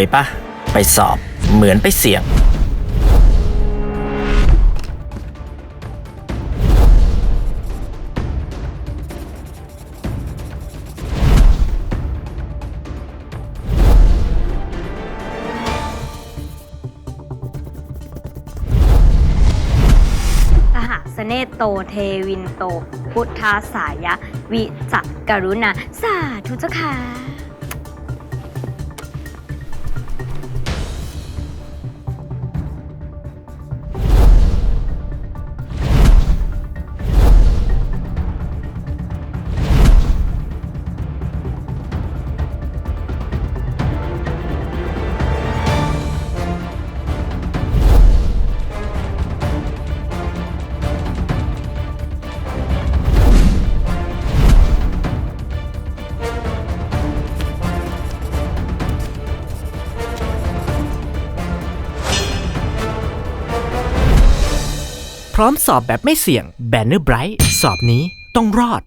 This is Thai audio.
ยปะไปสอบเหมือนไปเสี่ยง สหสเนโตเทวินโต พุทธาสายะ วิจักกรุณา สาธุเจ้าค่ะ ร้อมสอบแบบไม่เสี่ยง Banner Bright สอบนี้ต้องรอด